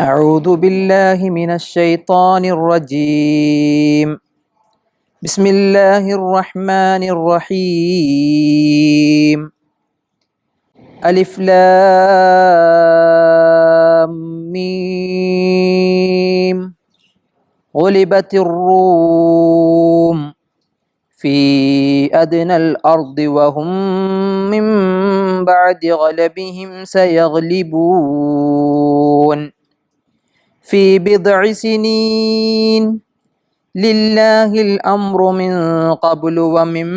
أعوذ بالله من الشيطان الرجيم. بسم الله الرحمن الرحيم. ألف لام ميم. غلبت الروم في أدنى الأرض وهم من بعد غلبهم سيغلبون. في بضع سنين. لله الأمر من قبل ومن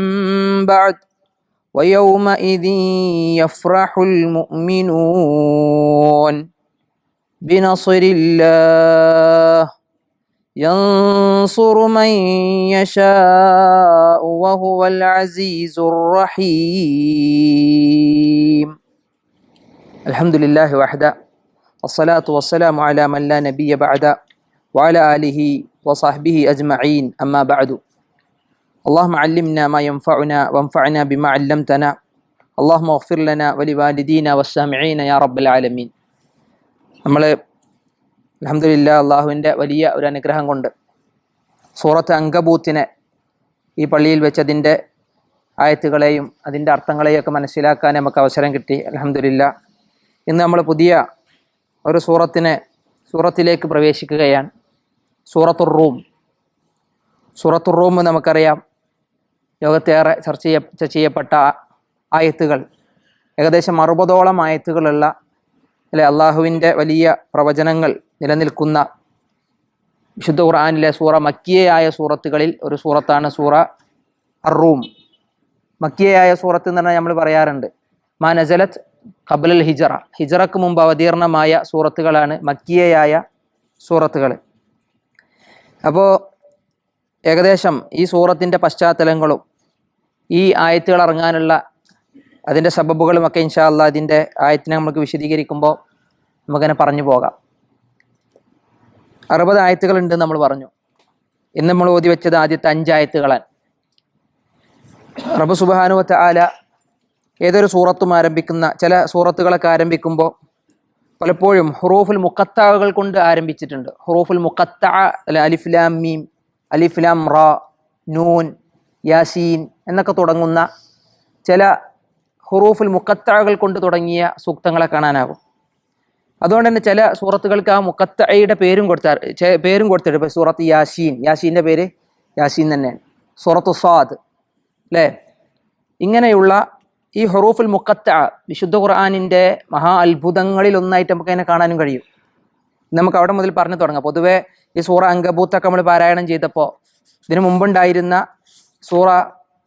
بعد ويومئذ يفرح المؤمنون. بنصر الله ينصر من يشاء وهو العزيز الرحيم. الحمد لله وحده. والصلاة والسلام على من لا نبي بعد وعلى آله وصحبه أجمعين أما بعد اللهم علمنا ما ينفعنا وانفعنا بما علمتنا اللهم اغفر لنا ولوالدينا والسامعين يا رب العالمين നമ്മൾ അലഹമില്ല അള്ളാഹുവിൻ്റെ വലിയ ഒരു അനുഗ്രഹം കൊണ്ട് സൂറത്ത് അങ്കബൂത്തിനെ ഈ പള്ളിയിൽ വെച്ചതിൻ്റെ ആയത്തുകളെയും അതിൻ്റെ അർത്ഥങ്ങളെയും ഒക്കെ മനസ്സിലാക്കാൻ നമുക്ക് അവസരം കിട്ടി അലഹമില്ല ഇന്ന് നമ്മൾ പുതിയ ഒരു സൂറത്തിനെ സൂറത്തിലേക്ക് പ്രവേശിക്കുകയാണ്. സൂറത്തുർ റൂം സൂറത്തുർ റൂം നമുക്കറിയാം. ലോകത്തേറെ ചർച്ച ചെയ്യ ചർച്ച ചെയ്യപ്പെട്ട ആയത്തുകൾ. ഏകദേശം അറുപതോളം ആയത്തുകളുള്ള അല്ലെ അള്ളാഹുവിന്റെ വലിയ പ്രവചനങ്ങൾ നിലനിൽക്കുന്ന വിശുദ്ധ ഖുർആാനിലെ സൂറ മക്കിയയായ സൂറത്തുകളിൽ ഒരു സൂറത്താണ് സൂറ അറൂം. മക്കിയയായ സൂറത്ത് എന്ന് പറഞ്ഞാൽ നമ്മൾ പറയാറുണ്ട്. മാ നസലത്ത് ഖബലൽ ഹിജറ. ഹിജറക്ക് മുമ്പ് അവതീർണമായ സൂറത്തുകളാണ് മക്കിയയായ സൂറത്തുകൾ. അപ്പോൾ ഏകദേശം ഈ സൂറത്തിന്റെ പശ്ചാത്തലങ്ങളും ഈ ആയത്തുകൾ ഇറങ്ങാനുള്ള അതിന്റെ സബബുകളുമൊക്കെ ഇൻഷാ അല്ല അതിന്റെ ആയത്തിനെ നമുക്ക് വിശദീകരിക്കുമ്പോൾ നമുക്കങ്ങനെ പറഞ്ഞു പോകാം. അറുപത് ആയത്തുകളുണ്ട് നമ്മൾ പറഞ്ഞു. ഇന്ന് നമ്മൾ ഓതി വെച്ചത് ആദ്യത്തെ അഞ്ചായത്തുകളാണ് റബ്ബ് സുബാനുവത്ത് ആല ഏതൊരു സൂറത്തും ആരംഭിക്കുന്ന ചില സൂറത്തുകളൊക്കെ ആരംഭിക്കുമ്പോൾ പലപ്പോഴും ഹുറൂഫുൽ മുക്കത്താകൾ കൊണ്ട് ആരംഭിച്ചിട്ടുണ്ട്. ഹുറൂഫുൽ മുക്കത്ത അല്ല അലിഫ്ലാം മീം അലിഫ്ലാം റാ നൂൻ യാസീൻ എന്നൊക്കെ തുടങ്ങുന്ന ചില ഹുറൂഫുൽ മുക്കത്തകൾ കൊണ്ട് തുടങ്ങിയ സൂക്തങ്ങളെ കാണാനാകും. അതുകൊണ്ട് തന്നെ ചില സൂറത്തുകൾക്ക് ആ മുക്കത്തയുടെ പേരും കൊടുത്താൽ പേരും കൊടുത്തിട്ട് ഇപ്പോൾ സൂറത്ത് യാസീൻ യാസീന്റെ പേര് യാസീൻ തന്നെയാണ്. സൂറത്ത് സ്വാദ് അല്ലേ? ഇങ്ങനെയുള്ള ഈ ഹുറൂഫുൽ മുക്കത്ത വിശുദ്ധ ഖുർആാനിന്റെ മഹാ അത്ഭുതങ്ങളിൽ ഒന്നായിട്ട് നമുക്ക് അതിനെ കാണാനും കഴിയും. നമുക്ക് അവിടെ മുതൽ പറഞ്ഞു തുടങ്ങാം. പൊതുവേ ഈ സൂറ അങ്കബൂത്തൊക്കെ നമ്മൾ പാരായണം ചെയ്തപ്പോൾ ഇതിനു മുമ്പുണ്ടായിരുന്ന സൂറ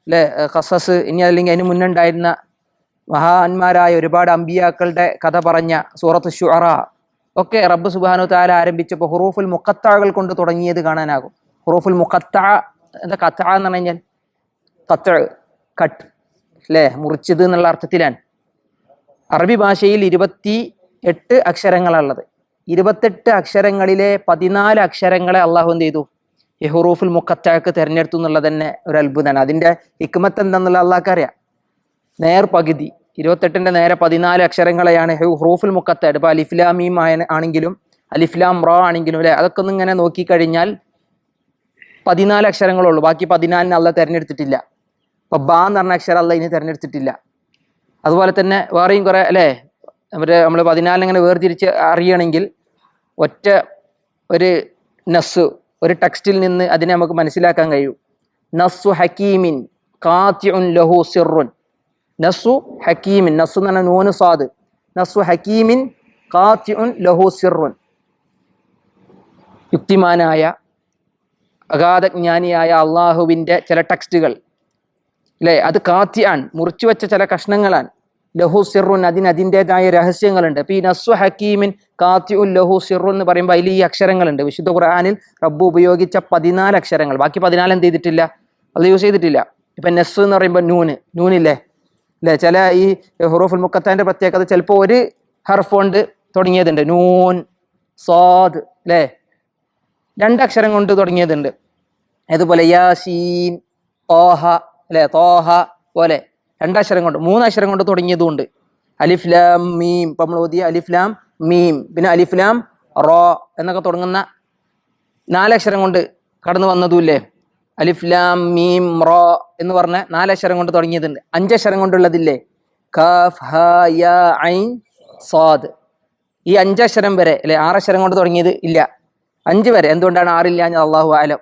അല്ലെ ഖസസ് ഇനി അല്ലെങ്കിൽ അതിന് മുന്നുണ്ടായിരുന്ന മഹാന്മാരായ ഒരുപാട് അമ്പിയാക്കളുടെ കഥ പറഞ്ഞ സൂറത്ത് ഷുറ ഒക്കെ റബ്ബ് സുബാനു താല ആരംഭിച്ചപ്പോൾ ഹുറൂഫുൽ മുക്കത്താകൾ കൊണ്ട് തുടങ്ങിയത് കാണാനാകും. ഹുറൂഫുൽ മുക്കത്ത എന്താ കത്ത എന്ന് പറഞ്ഞു കഴിഞ്ഞാൽ കത്ത് കട്ട്. അല്ലേ മുറിച്ചത് എന്നുള്ള അർത്ഥത്തിലാണ്. അറബി ഭാഷയിൽ ഇരുപത്തി എട്ട് അക്ഷരങ്ങളുള്ളത് ഇരുപത്തെട്ട് അക്ഷരങ്ങളിലെ പതിനാല് അക്ഷരങ്ങളെ അള്ളാഹു എന്ത് ചെയ്തു? ഈ ഹുറൂഫുൽ മുക്കത്താക്ക് തിരഞ്ഞെടുത്തു എന്നുള്ളത് തന്നെ ഒരു അത്ഭുതമാണ്. അതിന്റെ ഹിക്മത്ത് എന്താണെന്നുള്ള അള്ളാഹ്ക്ക് അറിയാം. നേർ പകുതി. ഇരുപത്തെട്ടിന്റെ നേരെ പതിനാല് അക്ഷരങ്ങളെയാണ് ഹുറൂഫുൽ മുക്കത്തായിട്ട് ഇപ്പോൾ അലിഫ്ലാമീം ആണെങ്കിലും അലിഫ്ലാം റോ ആണെങ്കിലും അല്ലേ? അതൊക്കെ ഒന്ന് ഇങ്ങനെ നോക്കിക്കഴിഞ്ഞാൽ പതിനാല് അക്ഷരങ്ങളുള്ളൂ. ബാക്കി പതിനാലിന് അള്ള തിരഞ്ഞെടുത്തിട്ടില്ല. ഇപ്പൊ ബാ എന്ന് പറഞ്ഞ അക്ഷരം അല്ല ഇനി തിരഞ്ഞെടുത്തിട്ടില്ല. അതുപോലെ തന്നെ വേറെയും കുറെ അല്ലേ? മറ്റേ നമ്മൾ പതിനാലിന് ഇങ്ങനെ വേർതിരിച്ച് അറിയണമെങ്കിൽ ഒറ്റ ഒരു നസ് ഒരു ടെക്സ്റ്റിൽ നിന്ന് അതിനെ നമുക്ക് മനസ്സിലാക്കാൻ കഴിയും. നസ്സു ഹക്കീമിൻ കാത്തിഉൻ ലഹു സിറുൻ. നസ്സു ഹക്കീമിൻ നസ്സു എന്ന് പറഞ്ഞാൽ നൂന് സ്വാദ് നസ്സു ഹക്കീമിൻ ലഹു സിറുൻ. യുക്തിമാനായ അഗാധജ്ഞാനിയായ അള്ളാഹുവിന്റെ ചില ടെക്സ്റ്റുകൾ. അല്ലേ അത് കാത്തിയാൻ മുറിച്ചു വെച്ച ചില കഷ്ണങ്ങളാണ് ലഹു സിറുൻ അതിന് അതിന്റെതായ രഹസ്യങ്ങളുണ്ട്. ഇപ്പൊ ഈ നസ്വ ഹക്കീമിൻ കാത്തിഉൻ ലഹു സിറു എന്ന് പറയുമ്പോൾ അതിൽ ഈ അക്ഷരങ്ങളുണ്ട്. വിശുദ്ധ ഖുർആാനിൽ റബ്ബ് ഉപയോഗിച്ച പതിനാല് അക്ഷരങ്ങൾ. ബാക്കി പതിനാല് എന്ത് ചെയ്തിട്ടില്ല? അത് യൂസ് ചെയ്തിട്ടില്ല. ഇപ്പൊ നെസ് എന്ന് പറയുമ്പോൾ നൂന്. നൂനില്ലേ? അല്ലേ ചില ഈ ഹുറൂഫുൽ മുക്കത്താന്റെ പ്രത്യേകത ചിലപ്പോൾ ഒരു ഹർഫോണ്ട് തുടങ്ങിയതുണ്ട്. നൂൻ സാദ് അല്ലേ രണ്ടക്ഷരം കൊണ്ട് തുടങ്ങിയതുണ്ട്. അതുപോലെ യാസീൻ തോഹ അല്ലെ? തോഹ പോലെ. രണ്ടക്ഷരം കൊണ്ട് മൂന്നക്ഷരം കൊണ്ട് തുടങ്ങിയതുകൊണ്ട് അലിഫ്ലാം മീം. ഇപ്പം നമ്മൾ ഓതിയ അലിഫ്ലാം മീം. പിന്നെ അലിഫ്ലാം റോ എന്നൊക്കെ തുടങ്ങുന്ന നാലക്ഷരം കൊണ്ട് കടന്നു വന്നതുമില്ലേ? അലിഫ് ലാം മീം റോ എന്ന് പറഞ്ഞ നാലക്ഷരം കൊണ്ട് തുടങ്ങിയതുണ്ട്. അഞ്ചക്ഷരം കൊണ്ടുള്ളതില്ലേ? കഫ് ഹ യ ഐൻ സ്വാദ് ഈ അഞ്ചക്ഷരം വരെ അല്ലെ ആറക്ഷരം കൊണ്ട് തുടങ്ങിയത് ഇല്ല. അഞ്ച് വരെ. എന്തുകൊണ്ടാണ് ആറില്ല അള്ളാഹു ആലം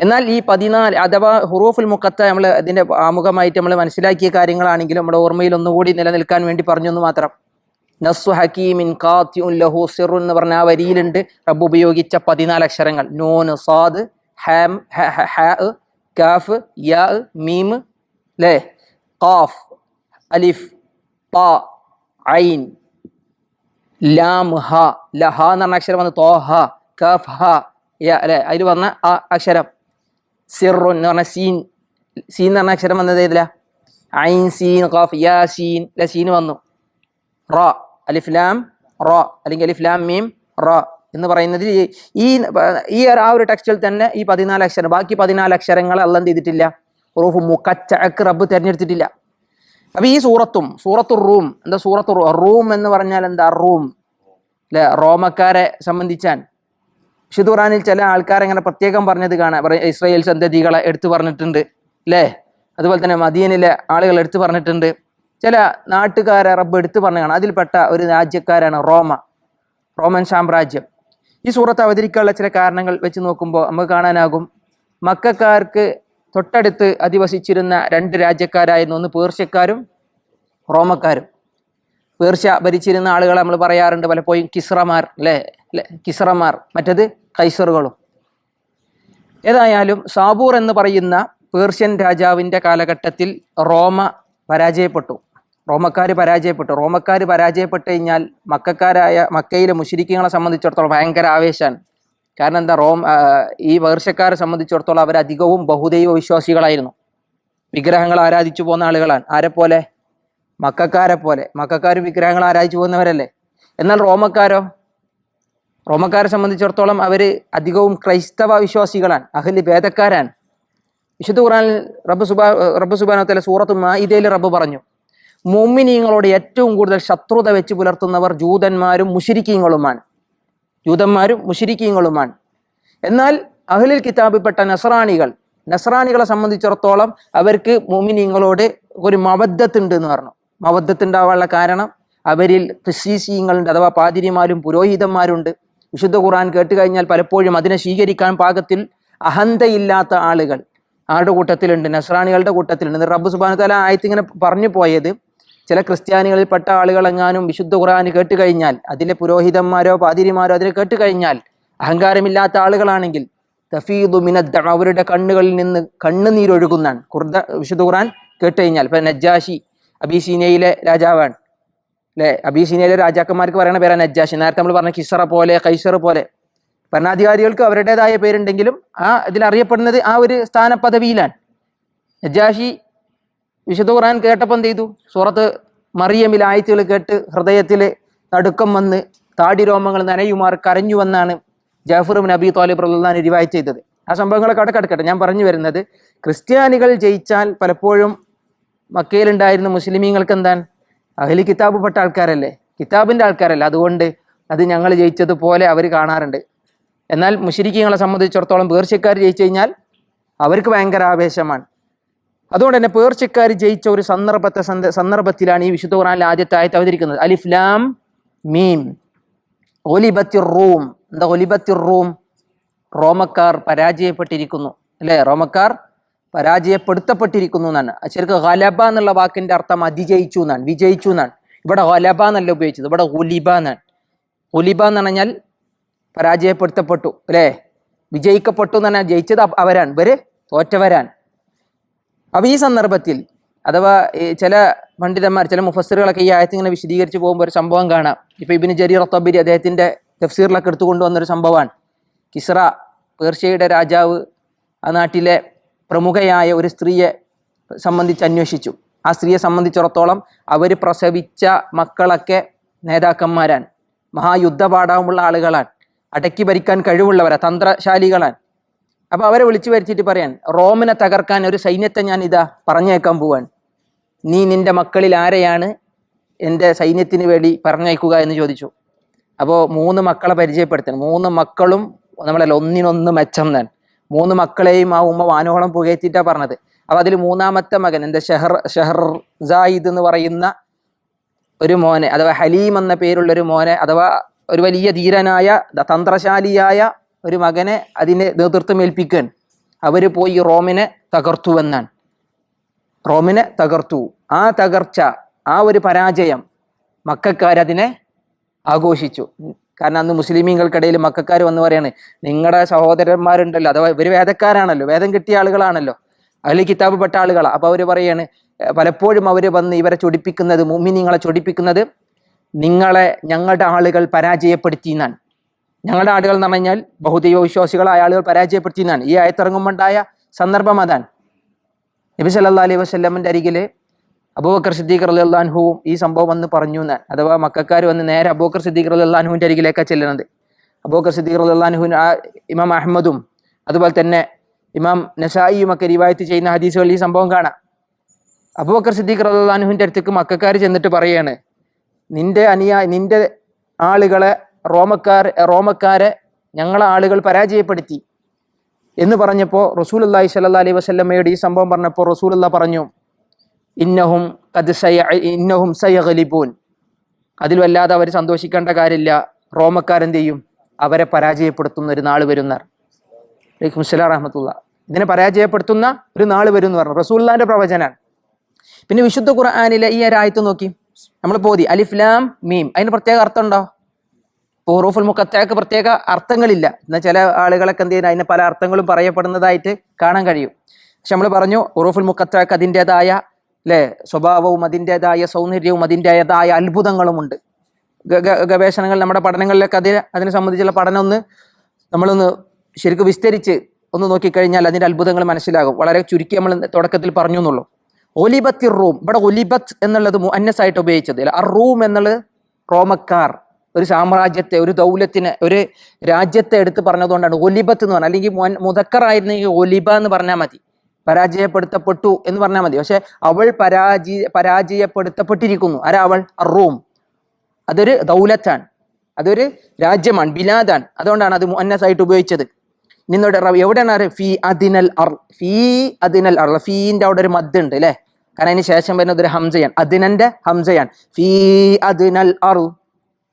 എന്നാൽ ഈ പതിനാല് അഥവാ ഹുറൂഫുൽ മുക്കത്ത നമ്മൾ അതിന്റെ ആമുഖമായിട്ട് നമ്മൾ മനസ്സിലാക്കിയ കാര്യങ്ങളാണെങ്കിലും നമ്മുടെ ഓർമ്മയിൽ ഒന്നുകൂടി നിലനിൽക്കാൻ വേണ്ടി പറഞ്ഞു എന്ന് മാത്രം. നസ്സു ഹക്കീമിൻ കാത്യുൻ ലഹു സിറു എന്ന് പറഞ്ഞ ആ വരിയിലുണ്ട്. റബ്ബ് ഉപയോഗിച്ച പതിനാല് അക്ഷരങ്ങൾ. നോൻ സാദ് ഹ- ഹാ കാഫ് യാ മീം ലേ കാഫ് അലിഫ് പാ ഐൻ ലാം ഹ ലഹ എന്ന് പറഞ്ഞ അക്ഷരം വന്ന് തോ ഹ കഫ് ഹ യാ അല്ലെ അതിൽ വന്ന ആ അക്ഷരം. സിറു എന്ന് പറഞ്ഞ സീൻ സീൻ എന്ന് പറഞ്ഞ അക്ഷരം വന്നത് ഏതില? ഐൻ സീൻ ഖാഫ് യാ സീൻ ല സീൻ വന്നു. റ അലിഫ് ലാം റ അല്ലെങ്കിൽ അലിഫ് ലാം മീം റ എന്ന് പറയുന്നത് ഈ- ഈ ആ ഒരു ടെക്സ്റ്റിൽ തന്നെ ഈ പതിനാല് അക്ഷരം ബാക്കി പതിനാല് അക്ഷരങ്ങൾ അല്ല എന്ത് ചെയ്തിട്ടില്ല. റൂഫ് മുക്കച്ചക്ക് റബ്ബ് തിരഞ്ഞെടുത്തിട്ടില്ല. അപ്പൊ ഈ സൂറത്തും സൂറത്തു റൂം എന്താ സൂറത്തു റൂം എന്ന് പറഞ്ഞാൽ എന്താ റൂം? അല്ലെ റോമക്കാരെ സംബന്ധിച്ചാൻ വിശുദ്ധ ഖുറാനിൽ ചില ആൾക്കാർ ഇങ്ങനെ പ്രത്യേകം പറഞ്ഞത് കാണാം. ഇസ്രായേൽ സന്തതികളെ എടുത്തു പറഞ്ഞിട്ടുണ്ട്. അല്ലേ അതുപോലെ തന്നെ മദീനിലെ ആളുകൾ എടുത്തു പറഞ്ഞിട്ടുണ്ട്. ചില നാട്ടുകാരെ റബ്ബ് എടുത്തു പറഞ്ഞു കാണാം. അതിൽപ്പെട്ട ഒരു രാജ്യക്കാരാണ് റോമ റോമൻ സാമ്രാജ്യം. ഈ സൂറത്ത് അവതരിക്കാനുള്ള ചില കാരണങ്ങൾ വെച്ച് നോക്കുമ്പോൾ നമുക്ക് കാണാനാകും. മക്കാർക്ക് തൊട്ടടുത്ത് അധിവസിച്ചിരുന്ന രണ്ട് രാജ്യക്കാരായിരുന്നു. ഒന്ന് പേർഷ്യക്കാരും റോമക്കാരും. പേർഷ്യ ഭരിച്ചിരുന്ന ആളുകളെ നമ്മൾ പറയാറുണ്ട്. പലപ്പോഴും കിസ്രമാർ അല്ലേ അല്ലെ കിസ്രമാർ മറ്റത് കൈസറുകളും. ഏതായാലും സാബൂർ എന്ന് പറയുന്ന പേർഷ്യൻ രാജാവിന്റെ കാലഘട്ടത്തിൽ റോമ പരാജയപ്പെട്ടു. റോമക്കാർ പരാജയപ്പെട്ടു. റോമക്കാർ പരാജയപ്പെട്ട് കഴിഞ്ഞാൽ മക്കാരായ മക്കയിലെ മുഷിരിക്കങ്ങളെ സംബന്ധിച്ചിടത്തോളം ഭയങ്കര ആവേശമാണ് കാരണം എന്താ റോം ഈ പേർഷ്യക്കാരെ സംബന്ധിച്ചിടത്തോളം അവരധികവും ബഹുദൈവ വിശ്വാസികളായിരുന്നു. വിഗ്രഹങ്ങൾ ആരാധിച്ചു പോകുന്ന ആളുകളാണ്. ആരെ പോലെ? മക്കാരെ പോലെ. മക്കാർ വിഗ്രഹങ്ങൾ ആരാധിച്ചു പോകുന്നവരല്ലേ? എന്നാൽ റോമക്കാരോ? റോമക്കാരെ സംബന്ധിച്ചിടത്തോളം അവർ അധികവും ക്രൈസ്തവ വിശ്വാസികളാണ് അഹലി ഭേദക്കാരാണ്. വിശുദ്ധ ഖുറാനിൽ റബ്ബ് സുബാ റബ്ബ് സുബാനത്തിലെ സൂറത്ത് മായിദയിൽ റബ്ബ് പറഞ്ഞു മോമിനീങ്ങളോട് ഏറ്റവും കൂടുതൽ ശത്രുത വെച്ച് പുലർത്തുന്നവർ ജൂതന്മാരും മുഷിരിക്കീങ്ങളുമാണ് ജൂതന്മാരും മുഷിരിക്കീങ്ങളുമാണ് എന്നാൽ അഹ്ലിൽ കിതാബിൽപ്പെട്ട നസറാണികൾ നസറാണികളെ സംബന്ധിച്ചിടത്തോളം അവർക്ക് മോമിനീങ്ങളോട് ഒരു മവദ്ധത്തുണ്ട് എന്ന് പറഞ്ഞു. മവദ്ധത്തുണ്ടാവാനുള്ള കാരണം അവരിൽ ക്രിസ്തീസീങ്ങളുണ്ട് അഥവാ പാതിരിമാരും പുരോഹിതന്മാരുണ്ട്. വിശുദ്ധ ഖുർആൻ കേട്ട് കഴിഞ്ഞാൽ പലപ്പോഴും അതിനെ സ്വീകരിക്കാൻ പാകത്തിൽ അഹന്തയില്ലാത്ത ആളുകൾ. ആരുടെ കൂട്ടത്തിലുണ്ട്? നസ്രാണികളുടെ കൂട്ടത്തിലുണ്ട്. റബ്ബ് സുബാനത്തല തല ആയത്ത് ഇങ്ങനെ പറഞ്ഞു പോയത് ചില ക്രിസ്ത്യാനികളിൽപ്പെട്ട ആളുകളെങ്ങാനും വിശുദ്ധ ഖുർആൻ കേട്ട് കഴിഞ്ഞാൽ അതിലെ പുരോഹിതന്മാരോ പാതിരിമാരോ അതിനെ കേട്ട് കഴിഞ്ഞാൽ അഹങ്കാരമില്ലാത്ത ആളുകളാണെങ്കിൽ തഫീദു മിനദ്ദ അവരുടെ കണ്ണുകളിൽ നിന്ന് കണ്ണുനീരൊഴുകുന്നാണ് കുർദ വിശുദ്ധ ഖുർആൻ കേട്ട് കഴിഞ്ഞാൽ. ഇപ്പൊ നജ്ജാഷി അബീസീനയിലെ രാജാവാണ്. അല്ലെ അബീസീനയിലെ രാജാക്കന്മാർക്ക് പറയുന്ന പേരാണ് നജ്ജാഷി നേരത്തെ നമ്മൾ പറഞ്ഞ കിസറ പോലെ കൈസർ പോലെ. ഭരണാധികാരികൾക്ക് അവരുടേതായ പേരുണ്ടെങ്കിലും ആ ഇതിൽ അറിയപ്പെടുന്നത് ആ ഒരു സ്ഥാന പദവിയിലാണ് നജ്ജാഷി വിശുദ്ധ ഖുറാൻ കേട്ടപ്പോൾ എന്ത് ചെയ്തു? സൂറത്ത് മറിയമിൽ ആയത്തുകൾ കേട്ട് ഹൃദയത്തിൽ നടുക്കം വന്ന് താടി രോമങ്ങൾ നനയുമാർ കരഞ്ഞുവെന്നാണ് ജാഫർ ബിൻ അബി താലിബ് റഹ്ലാൻ റിവായ് ചെയ്തത്. ആ സംഭവങ്ങളൊക്കെ അവിടെ ഞാൻ പറഞ്ഞു വരുന്നത് ക്രിസ്ത്യാനികൾ ജയിച്ചാൽ പലപ്പോഴും മക്കയിലുണ്ടായിരുന്ന മുസ്ലിമീങ്ങൾക്ക് എന്താണ്? അഹലി കിതാബ് പെട്ട ആൾക്കാരല്ലേ? കിതാബിന്റെ ആൾക്കാരല്ല? അതുകൊണ്ട് അത് ഞങ്ങൾ ജയിച്ചതുപോലെ അവർ കാണാറുണ്ട്. എന്നാൽ മുഷരിക്കങ്ങളെ സംബന്ധിച്ചിടത്തോളം പേർച്ചക്കാർ ജയിച്ചു കഴിഞ്ഞാൽ അവർക്ക് ഭയങ്കര ആവേശമാണ്. അതുകൊണ്ട് തന്നെ പേർച്ചക്കാർ ജയിച്ച ഒരു സന്ദർഭത്തെ സന്ദർഭത്തിലാണ് ഈ വിശുദ്ധ ഖുറാനിൽ ആദ്യത്തെ ആയത്ത് അവതരിക്കുന്നത് അലിഫ്ലാം മീം. ഒലിബത്തി റൂം. എന്താ ഒലിബത്തി റൂം? റോമക്കാർ പരാജയപ്പെട്ടിരിക്കുന്നു. അല്ലേ? റോമക്കാർ പരാജയപ്പെടുത്തപ്പെട്ടിരിക്കുന്നു എന്നാണ്. ശരിക്കും ഗലബ എന്നുള്ള വാക്കിന്റെ അർത്ഥം അതിജയിച്ചു എന്നാണ് വിജയിച്ചു എന്നാണ്. ഇവിടെ ഗലബ എന്നല്ല ഉപയോഗിച്ചത് ഇവിടെ ഹുലിബ എന്നാണ്. ഹുലിബ എന്ന് പറഞ്ഞാൽ പരാജയപ്പെടുത്തപ്പെട്ടു അല്ലേ? വിജയിക്കപ്പെട്ടു എന്ന് പറഞ്ഞാൽ ജയിച്ചത് അവരാണ് ഇവർ തോറ്റവരാണ്. അപ്പൊ ഈ സന്ദർഭത്തിൽ അഥവാ ചില പണ്ഡിതന്മാർ ചില മുഫസറുകളൊക്കെ ഈ ആയത്ത് ഇങ്ങനെ വിശദീകരിച്ച് പോകുമ്പോൾ ഒരു സംഭവം കാണാം. ഇപ്പൊ ഇബിന് ജരീർ തബിരി അദ്ദേഹത്തിന്റെ തഫ്സീറിലൊക്കെ എടുത്തുകൊണ്ടുവന്നൊരു സംഭവമാണ്. കിസ്ര പേർഷ്യയുടെ രാജാവ് ആ നാട്ടിലെ പ്രമുഖയായ ഒരു സ്ത്രീയെ സംബന്ധിച്ച് അന്വേഷിച്ചു. ആ സ്ത്രീയെ സംബന്ധിച്ചിടത്തോളം അവർ പ്രസവിച്ച മക്കളൊക്കെ നേതാക്കന്മാരാണ്. മഹായുദ്ധപാഠവുമുള്ള ആളുകളാണ്. അടക്കി ഭരിക്കാൻ കഴിവുള്ളവരാ തന്ത്രശാലികളാണ്. അപ്പൊ അവരെ വിളിച്ചു വരുത്തിയിട്ട് പറയാൻ റോമിനെ തകർക്കാൻ ഒരു സൈന്യത്തെ ഞാൻ ഇതാ പറഞ്ഞേക്കാൻ പോവാൻ നീ നിന്റെ മക്കളിൽ ആരെയാണ് എന്റെ സൈന്യത്തിന് വേണ്ടി പറഞ്ഞയക്കുക എന്ന് ചോദിച്ചു. അപ്പോൾ മൂന്ന് മക്കളെ പരിചയപ്പെടുത്തണം. മൂന്ന് മക്കളും നമ്മളല്ല ഒന്നിനൊന്ന് മെച്ചം തന്നെ മൂന്ന് മക്കളെയും ആ ഉമ്മ വാനോളം പുകയത്തിയിട്ടാണ് പറഞ്ഞത്. അപ്പൊ അതിൽ മൂന്നാമത്തെ മകൻ എന്താ ഷെഹർ ഷെഹർ ജായിദ് എന്ന് പറയുന്ന ഒരു മോനെ അഥവാ ഹലീം എന്ന പേരുള്ള ഒരു മോനെ അഥവാ ഒരു വലിയ ധീരനായ തന്ത്രശാലിയായ ഒരു മകനെ അതിനെ നേതൃത്വം ഏൽപ്പിക്കാൻ അവർ പോയി റോമിനെ തകർത്തു എന്നാണ് റോമിനെ തകർത്തു. ആ തകർച്ച ആ ഒരു പരാജയം മക്കാരതിനെ ആഘോഷിച്ചു. കാരണം അന്ന് മുസ്ലിമീങ്ങൾക്കിടയിൽ മക്കാർ വന്ന് പറയാണ് നിങ്ങളുടെ സഹോദരന്മാരുണ്ടല്ലോ അഥവാ ഇവർ വേദക്കാരാണല്ലോ വേദം കിട്ടിയ ആളുകളാണല്ലോ അതിൽ കിതാബ് പെട്ട ആളുകളാണ് അപ്പോൾ അവർ പറയാണ് പലപ്പോഴും അവർ വന്ന് ഇവരെ ചൊടിപ്പിക്കുന്നത് മുമ്മിനിങ്ങളെ ചൊടിപ്പിക്കുന്നത് നിങ്ങളെ ഞങ്ങളുടെ ആളുകൾ പരാജയപ്പെടുത്തി എന്നാണ്. ഞങ്ങളുടെ ആളുകൾ എന്ന് പറഞ്ഞാൽ ബഹുദൈവ വിശ്വാസികളായ ആളുകൾ പരാജയപ്പെടുത്തി എന്നാണ്. ഈ ആയത്തിറങ്ങുമ്പോണ്ടായ സന്ദർഭം അതാണ്. നബി സല്ലാ അലൈഹി വസ്ലമിന്റെ അരികിൽ അബൂബക്കർ സിദ്ദീഖ് അലി അള്ളാൻഹുവും ഈ സംഭവം വന്ന് പറഞ്ഞു എന്നാണ്. അഥവാ മക്കാർ വന്ന് നേരെ അബൂബക്കർ സിദ്ദീഖ് അലി അള്ളാൻഹുവിന്റെ അരികിലേക്കാണ് ചെല്ലുന്നത് അബൂബക്കർ സിദ്ദീഖ് അലി അള്ളാൻഹു ആ ഇമാം അഹമ്മദും അതുപോലെ തന്നെ ഇമാം നസായിയും ഒക്കെ റിവായത്ത് ചെയ്യുന്ന ഹദീസുകളിൽ ഈ സംഭവം കാണാം. അബൂബക്കർ സിദ്ദീഖ് അലി അള്ളാൻഹുവിന്റെ അടുത്തേക്ക് മക്കാർ ചെന്നിട്ട് പറയാണ് നിന്റെ അനിയ നിന്റെ ആളുകളെ റോമക്കാർ റോമക്കാരെ ഞങ്ങളെ ആളുകൾ പരാജയപ്പെടുത്തി. എന്ന് പറഞ്ഞപ്പോൾ റസൂൽ അള്ളാഹി സല്ലാ അലൈഹി വസല്ലമ്മയോട് ഈ സംഭവം പറഞ്ഞപ്പോൾ റസൂൽ പറഞ്ഞു ഇന്നഹും കത് സയ ഇന്നഹും സയഗലിബൂൻ. അതിൽ വല്ലാതെ അവർ സന്തോഷിക്കേണ്ട കാര്യമില്ല. റോമക്കാരെന്ത് ചെയ്യും അവരെ പരാജയപ്പെടുത്തുന്ന ഒരു നാൾ വരുന്നാർ. അലൈക്കും സ്ലാം റഹമത്തുള്ള ഇതിനെ പരാജയപ്പെടുത്തുന്ന ഒരു നാൾ വരും എന്ന് പറഞ്ഞു. റസൂല്ലാന്റെ പ്രവചനാണ്. പിന്നെ വിശുദ്ധ ഖുർആാനിലെ ഈ ഒരു ആയത്ത് നോക്കി. നമ്മൾ പോതി. അലിഫ്ലാം മീം. അതിന് പ്രത്യേക അർത്ഥം ഉണ്ടോ ഹുറൂഫുൽ മുഖത്തേക്ക് പ്രത്യേക അർത്ഥങ്ങളില്ല. എന്നാൽ ചില ആളുകളൊക്കെ എന്ത് ചെയ്യുന്നത് അതിന് പല അർത്ഥങ്ങളും പറയപ്പെടുന്നതായിട്ട് കാണാൻ കഴിയും. പക്ഷെ നമ്മൾ പറഞ്ഞു ഹുറൂഫുൽ മുഖത്തേക്ക് അതിന്റെതായ അല്ലേ സ്വഭാവവും അതിന്റെതായ സൗന്ദര്യവും അതിന്റെതായ അത്ഭുതങ്ങളുമുണ്ട്. ഗവേഷണങ്ങൾ നമ്മുടെ പഠനങ്ങളിലൊക്കെ അതിന് അതിനെ സംബന്ധിച്ചുള്ള പഠനം ഒന്ന് നമ്മളൊന്ന് ശരിക്കും വിസ്തരിച്ച് ഒന്ന് നോക്കിക്കഴിഞ്ഞാൽ അതിന്റെ അത്ഭുതങ്ങൾ മനസ്സിലാകും. വളരെ ചുരുക്കി നമ്മൾ തുടക്കത്തിൽ പറഞ്ഞു എന്നുള്ളൂ ഒലിബത്തി റൂം. ഇവിടെ ഒലിബത്ത് എന്നുള്ളത് അന്നസായിട്ട് ഉപയോഗിച്ചത്. ആ റൂം എന്നുള്ളത് റോമക്കാർ ഒരു സാമ്രാജ്യത്തെ ഒരു ദൗലത്തിനെ ഒരു രാജ്യത്തെ എടുത്ത് പറഞ്ഞതുകൊണ്ടാണ്. ഒലിബത്ത് എന്ന് പറഞ്ഞാൽ അല്ലെങ്കിൽ മുതക്കറായിരുന്നെങ്കിൽ ഒലിബ എന്ന് പറഞ്ഞാൽ മതി. പരാജയപ്പെടുത്തപ്പെട്ടു എന്ന് പറഞ്ഞാൽ മതി. പക്ഷെ അവൾ പരാജയ പരാജയപ്പെടുത്തപ്പെട്ടിരിക്കുന്നു. ആരാ അവൾ? റോം. അതൊരു ദൗലത്താണ്. അതൊരു രാജ്യമാണ് ബിലാദാണ് അതുകൊണ്ടാണ് അത് മുന്നസായിട്ട് ഉപയോഗിച്ചത്. നിന്നോട് എവിടെയാണ് ഫി അതിനൽ അർ ഫീ അദിനൽ അർ ഫീന്റെ അവിടെ ഒരു മദ് ഉണ്ട് അല്ലേ? കാരണം അതിന് ശേഷം വരുന്നത് ഒരു ഹംസയാണ്. അതിനന്റെ ഹംസയാണ്. ഫീ അദിനൽ അർ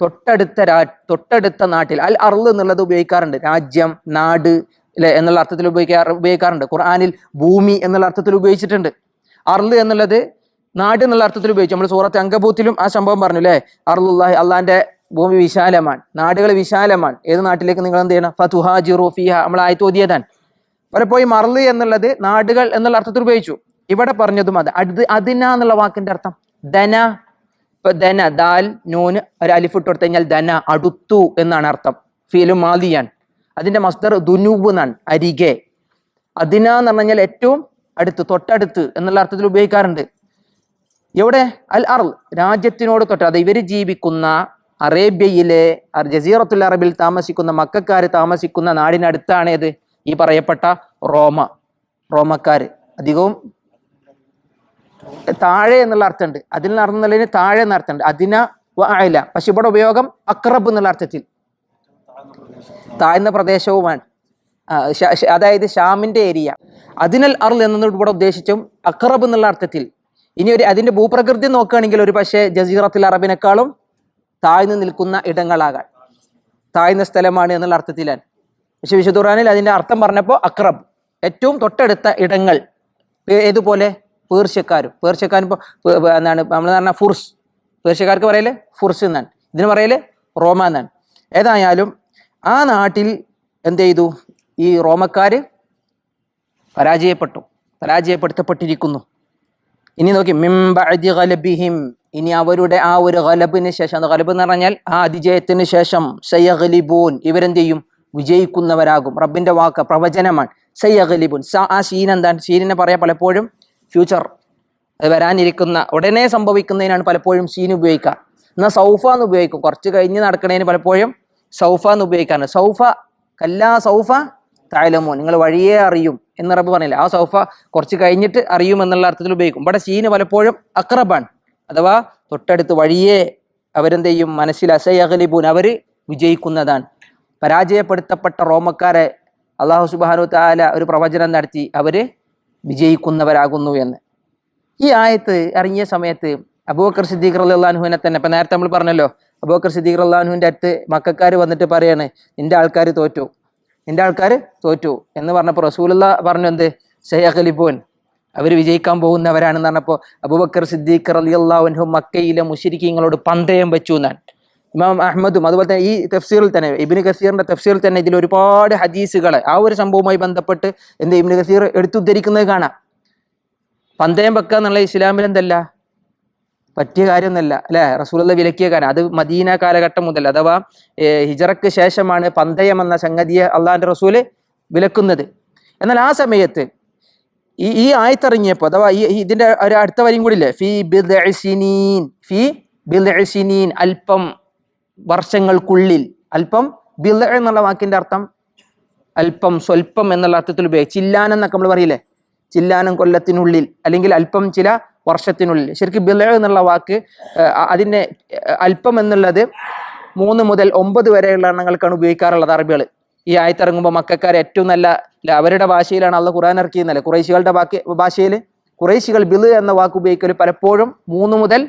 തൊട്ടടുത്ത രാ തൊട്ടടുത്ത നാട്ടിൽ അൽ അർൾ എന്നുള്ളത് ഉപയോഗിക്കാറുണ്ട്. രാജ്യം നാട് അല്ലെ എന്നുള്ള അർത്ഥത്തിൽ ഉപയോഗിക്കാറ് ഉപയോഗിക്കാറുണ്ട്. ഖുർആാനിൽ ഭൂമി എന്നുള്ള അർത്ഥത്തിൽ ഉപയോഗിച്ചിട്ടുണ്ട്. അർൾ എന്നുള്ളത് നാട് എന്നുള്ള അർത്ഥത്തിൽ ഉപയോഗിച്ചു. നമ്മൾ സൂറത്ത് അങ്കബൂത്തിലും ആ സംഭവം പറഞ്ഞു അല്ലേ അർലുല്ലാഹി അള്ളാന്റെ ഭൂമി വിശാലമാണ് നാടുകൾ വിശാലമാണ് ഏത് നാട്ടിലേക്ക് നിങ്ങൾ എന്ത് ചെയ്യണം? ഫതുഹാജിറു ഫിഹ. നമ്മൾ ആയത്ത് ഓതിയതാണ്. പലപ്പോഴും അർൾ എന്നുള്ളത് നാടുകൾ എന്നുള്ള അർത്ഥത്തിൽ ഉപയോഗിച്ചു. ഇവിടെ പറഞ്ഞതും അത്. അത് അതിന എന്നുള്ള വാക്കിന്റെ അർത്ഥം. ധന. ഇപ്പൊ ധന ദാൽ നൂന് ഒരു അലിഫ് ഇട്ട് കൊടുത്തു കഴിഞ്ഞാൽ ധന അടുത്തു എന്നാണ് അർത്ഥം. ഫീലും മാലിയാൻ അതിന്റെ മസ്ദർ ദുനൂബ് എന്നാണ് അരികെ. അതിന എന്ന് പറഞ്ഞു കഴിഞ്ഞാൽ ഏറ്റവും അടുത്ത് തൊട്ടടുത്ത് എന്നുള്ള അർത്ഥത്തിൽ ഉപയോഗിക്കാറുണ്ട്. എവിടെ? അൽ അർ രാജ്യത്തിനോട് തൊട്ട്. അത് ഇവർ ജീവിക്കുന്ന അറേബ്യയിലെ ജസീറത്തുൽ അറബിൽ താമസിക്കുന്ന മക്കാർ താമസിക്കുന്ന നാടിനടുത്താണ് ഏത്? ഈ പറയപ്പെട്ട റോമ. റോമക്കാർ അധികവും താഴെ എന്നുള്ള അർത്ഥമുണ്ട്. അതിൽ നടന്നുള്ളതിന് താഴെ എന്ന അർത്ഥമുണ്ട് അതിന ആയില്ല പക്ഷെ ഇവിടെ ഉപയോഗം അക്രബ് എന്നുള്ള അർത്ഥത്തിൽ. താഴ്ന്ന പ്രദേശവുമാണ്. അതായത് ഷാമിന്റെ ഏരിയ. അതിനൽ അർൽ എന്നതുകൊണ്ട് ഇവിടെ ഉദ്ദേശിച്ചും അക്രബ് എന്നുള്ള അർത്ഥത്തിൽ. ഇനി ഒരു അതിന്റെ ഭൂപ്രകൃതി നോക്കുകയാണെങ്കിൽ ഒരു പക്ഷേ ജസീറത്തിൽ അറബിനേക്കാളും താഴ്ന്നു നിൽക്കുന്ന ഇടങ്ങളാകാൻ. താഴ്ന്ന സ്ഥലമാണ് എന്നുള്ള അർത്ഥത്തിലാണ്. പക്ഷെ വിശുദ്ധ ഖുർആനിൽ അതിന്റെ അർത്ഥം പറഞ്ഞപ്പോൾ അക്രബ് ഏറ്റവും തൊട്ടടുത്ത ഇടങ്ങൾ. ഏതുപോലെ? പേർഷ്യക്കാരും. പേർഷ്യക്കാരും ഇപ്പോൾ എന്താണ് നമ്മൾ പറഞ്ഞാൽ ഫുർസ്. പേർഷ്യക്കാർക്ക് പറയൽ? ഫുർസ് എന്നാണ്. ഇതിന് പറയൽ? റോമ എന്നാണ് ഏതായാലും ആ നാട്ടിൽ എന്ത് ചെയ്തു ഈ റോമക്കാർ പരാജയപ്പെട്ടു. പരാജയപ്പെടുത്തപ്പെട്ടിരിക്കുന്നു. ഇനി നോക്കി മിംബഅദി ഗലബിഹിം. ഇനി അവരുടെ ആ ഒരു ഗലബിന് ശേഷം അത് ഗലബ് എന്ന് പറഞ്ഞാൽ ആ അതിജയത്തിന് ശേഷം സയ്യഗലിബൂൻ ഇവരെന്ത് ചെയ്യും വിജയിക്കുന്നവരാകും. റബ്ബിന്റെ വാക്ക് പ്രവചനമാണ്. സയ്യഗലിബൂൻ സ ആ ഷീൻ എന്താണ്? ഷീനിനെ പറയാ പലപ്പോഴും. ഫ്യൂച്ചർ വരാനിരിക്കുന്ന ഉടനെ സംഭവിക്കുന്നതിനാണ് പലപ്പോഴും സീൻ ഉപയോഗിക്കുക. എന്നാൽ സൗഫ എന്ന് ഉപയോഗിക്കും. കുറച്ച് കഴിഞ്ഞ് നടക്കുന്നതിന് പലപ്പോഴും സൗഫ എന്ന് ഉപയോഗിക്കാറുണ്ട്. സൗഫ കല്ലാ സൗഫ തായലമോ നിങ്ങൾ വഴിയേ അറിയും എന്ന് റബ്ബ് പറഞ്ഞില്ല. ആ സൗഫ കുറച്ച് കഴിഞ്ഞിട്ട് അറിയും എന്നുള്ള അർത്ഥത്തിൽ ഉപയോഗിക്കും. ഇവിടെ സീന് പലപ്പോഴും അക്രബാണ്. അഥവാ തൊട്ടടുത്ത് വഴിയേ അവരെന്ത് ചെയ്യും മനസ്സിൽ അസയഗലിബൂൻ അവർ വിജയിക്കുന്നതാണ്. പരാജയപ്പെടുത്തപ്പെട്ട റോമക്കാരെ അള്ളാഹു സുബാനു താല ഒരു പ്രവചനം നടത്തി. അവർ വിജയിക്കുന്നവരാകുന്നു എന്ന്. ഈ ആയത്ത് ഇറങ്ങിയ സമയത്ത് അബൂബക്കർ സിദ്ദീഖ് അള്ളാഹുവിനെ തന്നെ ഇപ്പം നേരത്തെ നമ്മൾ പറഞ്ഞല്ലോ അബൂബക്കർ സിദ്ദീഖ് അള്ളാഹുവിന്റെ അടുത്ത് മക്കാർ വന്നിട്ട് പറയാണ് നിന്റെ ആൾക്കാർ തോറ്റു. നിന്റെ ആൾക്കാർ തോറ്റു. എന്ന് പറഞ്ഞപ്പോൾ റസൂലുള്ള പറഞ്ഞു എന്ത്? ഷെയ്ഖലിബോൻ അവർ വിജയിക്കാൻ പോകുന്നവരാണെന്ന് പറഞ്ഞപ്പോൾ അബൂബക്കർ സിദ്ദീഖ് റലിയല്ലാഹുൻഹു മക്കയിലെ മുഷിരിക്കീങ്ങളോട് പന്തയം വെച്ചു എന്നാണ്. ഇമാം അഹമ്മദും അതുപോലെ തന്നെ ഈ തഫ്സീറിൽ തന്നെ ഇബിന് കസീറിന്റെ തഫ്സീറിൽ തന്നെ ഇതിൽ ഒരുപാട് ഹദീസുകൾ ആ ഒരു സംഭവവുമായി ബന്ധപ്പെട്ട് എന്ത് ഇബിന് കസീർ എടുത്തുദ്ധരിക്കുന്നത് കാണാം. പന്തയം വെക്കുക എന്നുള്ള ഇസ്ലാമിൽ എന്തല്ല പറ്റിയ കാര്യമൊന്നല്ല അല്ലെ? റസൂലുള്ള വിലക്കിയ കാര്യം. അത് മദീന കാലഘട്ടം മുതൽ അഥവാ ഹിജറക്ക് ശേഷമാണ് പന്തയം എന്ന സംഗതിയെ അള്ളാഹിന്റെ റസൂൽ വിലക്കുന്നത്. എന്നാൽ ആ സമയത്ത് ഈ ഈ ആയത്തിറങ്ങിയപ്പോൾ അഥവാ ഈ ഇതിന്റെ ഒരു അടുത്ത വരിയും കൂടി ഇല്ലേ ഫി ബിദ്ഇസിനീൻ ഫി ബിദ്ഇസിനീൻ അല്പം വർഷങ്ങൾക്കുള്ളിൽ. അല്പം ബിദ് എന്നുള്ള വാക്കിന്റെ അർത്ഥം അല്പം സ്വല്പം എന്നുള്ള അർത്ഥത്തിൽ ഉപയോഗിച്ചു. ചില്ലാനെന്നൊക്കെ നമ്മൾ പറയില്ലേ? ചില്ലാനം കൊല്ലത്തിനുള്ളിൽ. അല്ലെങ്കിൽ അല്പം ചില വർഷത്തിനുള്ളിൽ. ശരിക്കും ബിൽ എന്നുള്ള വാക്ക് അതിന്റെ അല്പം എന്നുള്ളത് മൂന്ന് മുതൽ ഒമ്പത് വരെയുള്ള എണ്ണങ്ങൾക്കാണ് ഉപയോഗിക്കാറുള്ളത് അറബികൾ ഈ ആയത്തിറങ്ങുമ്പോൾ മക്കാർ ഏറ്റവും നല്ല അവരുടെ ഭാഷയിലാണ് അള്ള ഖുറാൻ ഇറക്കിയെന്നല്ലേ കുറേശികളുടെ ബാക്കി ഭാഷയിൽ കുറേശികൾ ബിൽ എന്ന വാക്ക് ഉപയോഗിക്കൽ പലപ്പോഴും മൂന്ന് മുതൽ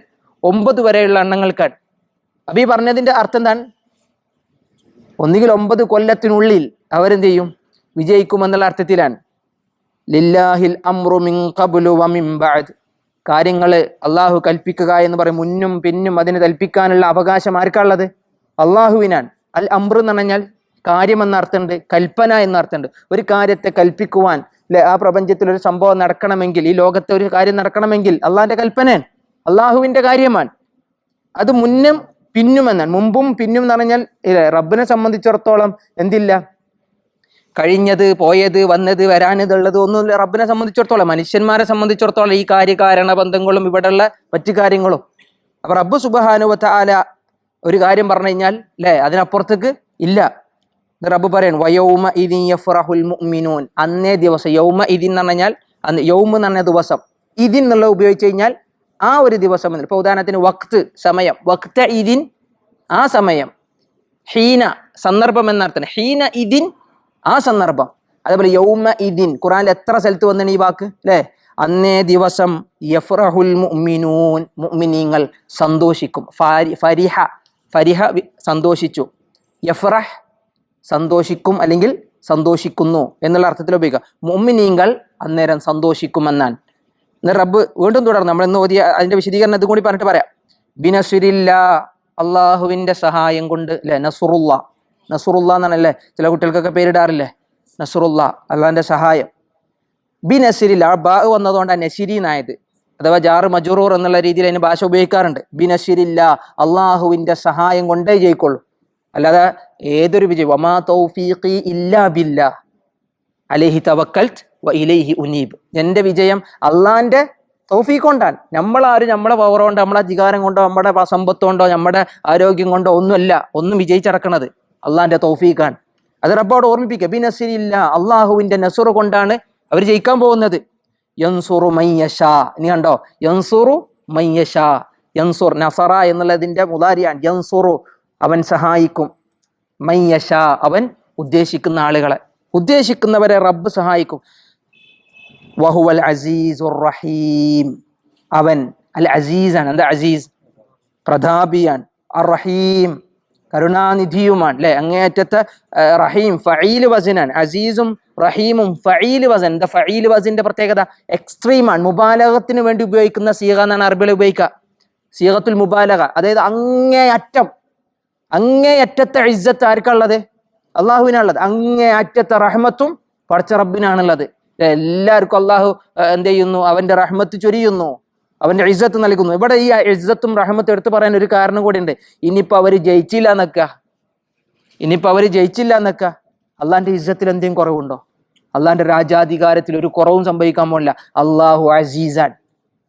ഒമ്പത് വരെയുള്ള എണ്ണങ്ങൾക്കാണ്. അപ്പൊ ഈ പറഞ്ഞതിന്റെ അർത്ഥം എന്താണ്? ഒന്നുകിൽ ഒമ്പത് കൊല്ലത്തിനുള്ളിൽ അവരെന്ത് ചെയ്യും? വിജയിക്കുമെന്നുള്ള അർത്ഥത്തിലാണ്. ലില്ലാഹിൽ അമ്രു മിൻ കാര്യങ്ങൾ അള്ളാഹു കൽപ്പിക്കുക എന്ന് പറയും. മുന്നും പിന്നും അതിനെ കൽപ്പിക്കാനുള്ള അവകാശം ആർക്കാണുള്ളത്? അള്ളാഹുവിനാണ്. അൽ അമ്രു എന്ന് പറഞ്ഞാൽ കാര്യം എന്ന അർത്ഥമുണ്ട് കൽപ്പന എന്ന അർത്ഥമുണ്ട് ഒരു കാര്യത്തെ കൽപ്പിക്കുവാൻ അല്ലെ ആ പ്രപഞ്ചത്തിൽ ഒരു സംഭവം നടക്കണമെങ്കിൽ ഈ ലോകത്തെ ഒരു കാര്യം നടക്കണമെങ്കിൽ അള്ളാഹിന്റെ കൽപ്പനയാണ്. അള്ളാഹുവിന്റെ കാര്യമാണ്. അത് മുന്നും പിന്നും എന്നാണ്. മുമ്പും പിന്നും എന്ന് പറഞ്ഞാൽ റബ്ബിനെ സംബന്ധിച്ചിടത്തോളം എന്തില്ല? കഴിഞ്ഞത് പോയത് വന്നത് വരാനിതുള്ളത് ഒന്നുമില്ല റബ്ബിനെ സംബന്ധിച്ചിടത്തോളം മനുഷ്യന്മാരെ സംബന്ധിച്ചിടത്തോളം ഈ കാര്യകാരണ ബന്ധങ്ങളും ഇവിടെയുള്ള മറ്റു കാര്യങ്ങളും. അപ്പൊ റബ്ബ് സുബഹാനുവത്ത ആല ഒരു കാര്യം പറഞ്ഞു കഴിഞ്ഞാൽ അല്ലേ അതിനപ്പുറത്തേക്ക് ഇല്ല. റബ്ബ് പറയാൻ വയൗമ യഫ്റഹുൽ മുഅ്മിനൂൻ. അന്നേ ദിവസം യൗമ ഇതിൻ എന്ന് പറഞ്ഞാൽ അന്ന് യൗമ എന്ന് പറഞ്ഞ ദിവസം. ഇതിൻ എന്നുള്ള ഉപയോഗിച്ച് കഴിഞ്ഞാൽ ആ ഒരു ദിവസം എന്ന് ഇപ്പൊ ഉദാഹരണത്തിന് വക്ത് സമയം. വക്ത ഇതിൻ ആ സമയം. ഹീന സന്ദർഭം എന്നർത്ഥം. ഹീന ഇതിൻ ആ സന്ദർഭം. അതേപോലെ യൗമ ഇദിൻ ഖുറാനിൽ എത്ര സ്ഥലത്ത് വന്നാണ് ഈ വാക്ക്? അല്ലേ? അന്നേ ദിവസം യഫ്റഹുൽ മുഅ്മിനൂൻ മുഅ്മിനീങ്ങൾ സന്തോഷിക്കും. ഫാരി ഫരിഹ ഫരിഹ സന്തോഷിച്ചു. യഫ്റഹ് സന്തോഷിക്കും അല്ലെങ്കിൽ സന്തോഷിക്കുന്നു എന്നുള്ള അർത്ഥത്തിൽ ഉപയോഗിക്കുക. മുഅ്മിനീങ്ങൾ അന്നേരം സന്തോഷിക്കുമെന്നാണ്. ഇന്ന് റബ്ബ് വീണ്ടും തുടർന്ന് നമ്മൾ ഇന്ന് ഓതിയ അതിന്റെ വിശദീകരണം ഇതും കൂടി പറഞ്ഞിട്ട് പറയാം. ബിനസുരില്ല അള്ളാഹുവിന്റെ സഹായം കൊണ്ട് അല്ലെ? നസുറുള്ള നസുറുള്ള എന്നാണല്ലേ? ചില കുട്ടികൾക്കൊക്കെ പേരിടാറില്ലേ? നസുറുല്ല അള്ളാഹിന്റെ സഹായം. ബി നസിരിൽ ആ ബാ നസിരി എന്നായത് അഥവാ ജാറ് മജുറൂർ എന്നുള്ള രീതിയിൽ അതിന് ഭാഷ ഉപയോഗിക്കാറുണ്ട്. ബി നസിരില്ല അള്ളാഹുവിന്റെ സഹായം കൊണ്ടേ ജയിക്കുള്ളൂ. അല്ലാതെ ഏതൊരു വിജയം വമാ തൗഫീഖി ഇല്ലാ ബില്ല അലേഹി തവക്കൽത്ത് വ ഇലേഹി ഉനീബ്. എന്റെ വിജയം അള്ളാഹിന്റെ തൗഫീഖ് കൊണ്ടാണ്. നമ്മളാരും നമ്മളെ പവർ കൊണ്ടോ നമ്മളെ അധികാരം കൊണ്ടോ നമ്മുടെ സമ്പത്ത് കൊണ്ടോ നമ്മുടെ ആരോഗ്യം കൊണ്ടോ ഒന്നുമല്ല ഒന്നും വിജയിച്ചടക്കണത്. അള്ളാന്റെ തൗഫീഖാണ്. അത് റബ്ബോട് ഓർമ്മിപ്പിക്കുക. ബി നസീരില്ല അള്ളാഹുവിന്റെ നസുറ കൊണ്ടാണ് അവർ ജയിക്കാൻ പോകുന്നത്. യൻസുറു മയ്യഷാ ഇനി കണ്ടോ? യൻസുറു മയ്യഷാ യൻസുർ നസറ എന്നുള്ളതിന്റെ മുതാരിയാണ്. യൻസുറു അവൻ സഹായിക്കും. മയ്യഷ അവൻ ഉദ്ദേശിക്കുന്ന ആളുകളെ. ഉദ്ദേശിക്കുന്നവരെ റബ്ബ് സഹായിക്കും. വഹുവൽ അസീസുർ റഹീം. അവൻ അൽ അസീസാണ്. എന്താ അസീസ്? പ്രതാപിയാണ്. അർ റഹീം. കരുണാനിധിയുമാണ് അല്ലെ? അങ്ങേയറ്റത്തെ റഹീം ഫഈൽ വസനാണ് അസീസും റഹീമും ഫഈൽ വസൻ. എന്താ ഫഈൽ വസിന്റെ പ്രത്യേകത? എക്സ്ട്രീമാണ് മുബാലകത്തിന് വേണ്ടി ഉപയോഗിക്കുന്ന സീഹ എന്നാണ് അറബിയിൽ ഉപയോഗിക്കുക. സീഹത്തുൽ മുബാലക. അതായത് അങ്ങേയറ്റം അങ്ങേയറ്റത്തെ ഇജ്ജത്ത് ആർക്കുള്ളത് അള്ളാഹുവിനുള്ളത് അങ്ങേയറ്റത്തെ റഹ്മത്തും പടച്ച റബ്ബിനാണുള്ളത്. എല്ലാവർക്കും അള്ളാഹു എന്ത് ചെയ്യുന്നു? അവന്റെ റഹ്മത്ത് ചൊരിയുന്നു. അവന്റെ ഇജ്ജത്ത് നൽകുന്നു. ഇവിടെ ഈ ഇജ്ജത്തും റഹ്മത്തും എടുത്തു പറയാൻ ഒരു കാരണം കൂടി ഉണ്ട് ഇനിയിപ്പോ അവർ ജയിച്ചില്ല എന്നൊക്ക. ഇനിയിപ്പോൾ അവർ ജയിച്ചില്ല എന്നൊക്ക. അള്ളാന്റെ ഇജ്ജത്തിൽ എന്തെങ്കിലും കുറവുണ്ടോ? അള്ളാന്റെ രാജാധികാരത്തിൽ ഒരു കുറവും സംഭവിക്കാൻ പോലില്ല അള്ളാഹു അസീസാൻ.